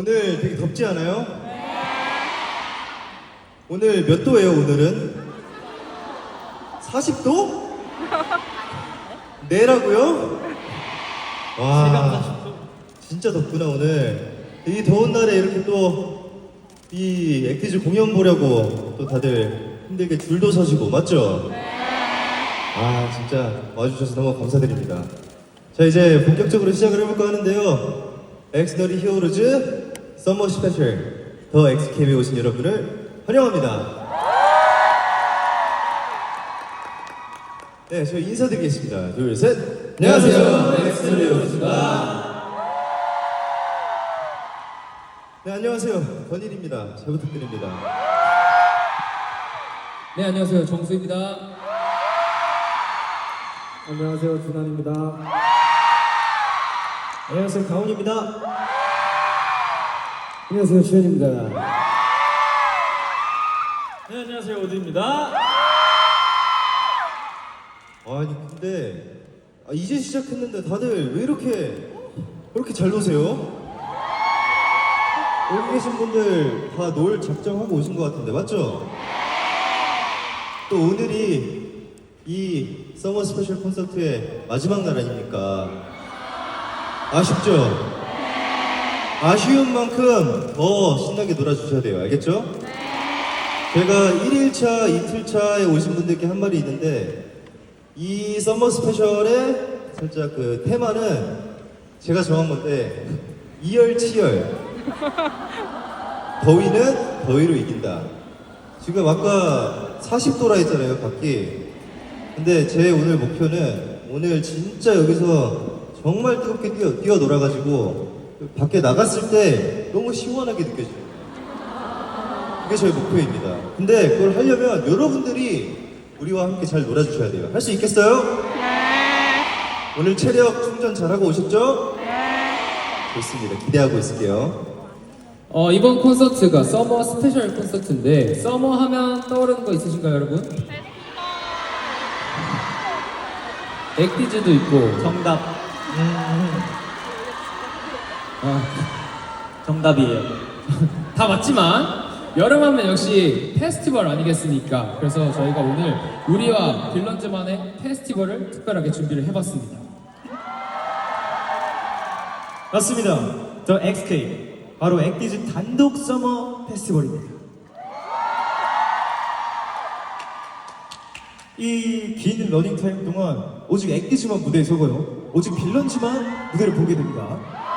오늘 되게 덥지 않아요? 오늘 몇 도예요, 오늘은? 40도? 내라고요? 와, 진짜 덥구나, 오늘. 이 더운 날에 이렇게 또, 이 액티즈 공연 보려고 또 다들 힘들게 줄도 서시고, 맞죠? 아, 진짜 와주셔서 너무 감사드립니다. 자, 이제 본격적으로 시작을 해볼까 하는데요. 엑스너리 히어로즈 썸머 스페셜 더 엑스캠에 오신 여러분을 환영합니다. 네, 저희 인사드리겠습니다. 둘, 셋. 안녕하세요. 엑스너리 히어로즈입니다. 네, 안녕하세요. 권일입니다. 잘 부탁드립니다. 네 안녕하세요 정수입니다. 안녕하세요 준환입니다. 안녕하세요. 가온입니다. 안녕하세요 주현입니다. 네, 안녕하세요. 오드입니다. 아니 근데 아, 이제 시작했는데 다들 왜 이렇게 왜 이렇게 잘 노세요? 여기 계신 분들 다 놀 작정하고 오신 것 같은데 맞죠? 또 오늘이 이 서머 스페셜 콘서트의 마지막 날 아닙니까? 아쉽죠? 아쉬운 만큼 더 신나게 놀아주셔야 돼요 알겠죠? 제가 1일차, 이틀차에 오신 분들께 한 말이 있는데 이 썸머 스페셜의 살짝 그 테마는 제가 정한 건데 이열치열 더위는 더위로 이긴다 지금 아까 40도라 했잖아요 밖이 근데 제 오늘 목표는 오늘 진짜 여기서 정말 뜨겁게 뛰어, 뛰어 놀아가지고 밖에 나갔을 때 너무 시원하게 느껴져요 그게 저희 목표입니다. 근데 그걸 하려면 여러분들이 우리와 함께 잘 놀아주셔야 돼요. 할 수 있겠어요? 네. 오늘 체력 충전 잘하고 오셨죠? 네. 좋습니다. 기대하고 있을게요. 어, 이번 콘서트가 서머 스페셜 콘서트인데 서머 하면 떠오르는 거 있으신가요 여러분? 액티즈도 있고 정답. 아, 정답이에요. 다 맞지만 여름하면 역시 페스티벌 아니겠습니까? 그래서 저희가 오늘 우리와 빌런즈만의 페스티벌을 특별하게 준비를 해봤습니다. 맞습니다. 더 XK. 바로 액티즈 단독 서머 페스티벌입니다. 이 긴 러닝 타임 동안 오직 액티즈만 무대에 서고요. 오직 빌런즈만 무대를 보게 됩니다.